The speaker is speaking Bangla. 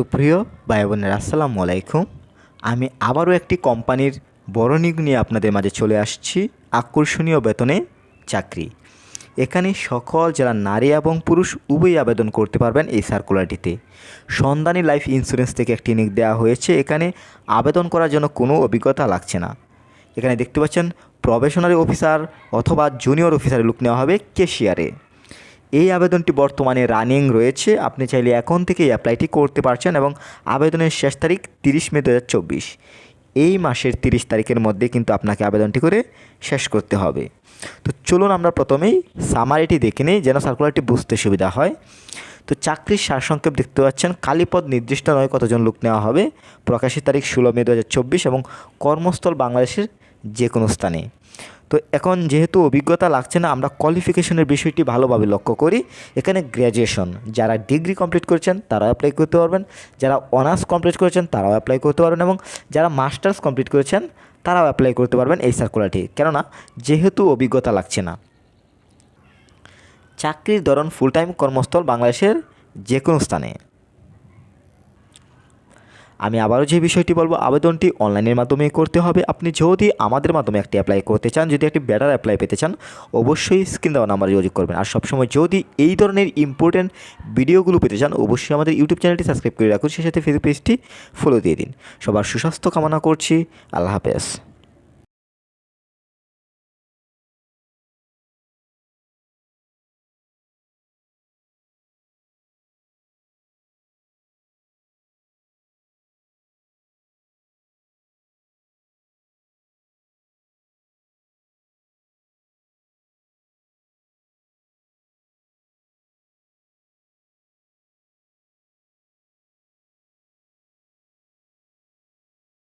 সুপ্রিয় ভাই বোনের আসসালামু আলাইকুম। আমি আবারও একটি কোম্পানির বড় নিয়ে আপনাদের মাঝে চলে আসছি, আকর্ষণীয় বেতনে চাকরি। এখানে সকল যারা নারী এবং পুরুষ উভয়ই আবেদন করতে পারবেন এই সার্কুলারটিতে সন্ধানী লাইফ ইন্স্যুরেন্স থেকে একটি নিয়োগ দেওয়া হয়েছে, এখানে আবেদন করার জন্য কোনো অভিজ্ঞতা লাগছে না। এখানে দেখতে পাচ্ছেন প্রবেশনারি অফিসার অথবা জুনিয়র অফিসারের লুক নেওয়া হবে কেশিয়ারে এই আবেদনটি বর্তমানে রানিং রয়েছে। আপনি চাইলে এখন থেকে অ্যাপ্লাইটি করতে পারছেন এবং আবেদনের শেষ তারিখ তিরিশ মে দু হাজার চব্বিশ। এই মাসের তিরিশ তারিখের মধ্যে কিন্তু আপনাকে আবেদনটি করে শেষ করতে হবে। তো চলুন আমরা প্রথমেই সামারিটি দেখে নিই, যেন সার্কুলারটি বুঝতে সুবিধা হয়। তো চাকরির সারসংক্ষেপ দেখতে পাচ্ছেন, কালীপদ নির্দিষ্ট নয় কতজন লোক নেওয়া হবে, প্রকাশের তারিখ ষোলো মে দু হাজার চব্বিশ এবং কর্মস্থল বাংলাদেশের যে কোনো স্থানে। তো এখন যেহেতু অভিজ্ঞতা লাগছে না, আমরা কোয়ালিফিকেশনের বিষয়টি ভালোভাবে লক্ষ্য করি। এখানে গ্র্যাজুয়েশন যারা ডিগ্রি কমপ্লিট করেছেন, তারাও অ্যাপ্লাই করতে পারবেন। যারা অনার্স কমপ্লিট করেছেন, তারাও অ্যাপ্লাই করতে পারবেন। এবং যারা মাস্টার্স কমপ্লিট করেছেন, তারাও অ্যাপ্লাই করতে পারবেন এই সার্কুলারটি কেননা, যেহেতু অভিজ্ঞতা লাগছে না, চাকরির ধরন ফুল টাইম কর্মস্থল বাংলাদেশের যে কোনো স্থানে। আমি আবারও যে বিষয়টি বলব, আবেদনটি অনলাইনের মাধ্যমে করতে হবে। আপনি যদি আমাদের মাধ্যমে একটি অ্যাপ্লাই করতে চান, যদি একটি বেটার অ্যাপ্লাই পেতে চান, অবশ্যই স্ক্রিন দেওয়া নাম্বারে যোগাযোগ করবেন। আর সবসময় যদি এই ধরনের ইম্পর্টেন্ট ভিডিওগুলো পেতে চান, অবশ্যই আমাদের ইউটিউব চ্যানেলটি সাবস্ক্রাইব করে রাখুন। সেই সাথে ফেসবুক পেজটি ফলো দিয়ে দিন। সবার সুস্বাস্থ্য কামনা করছি। আল্লাহ হাফেজ।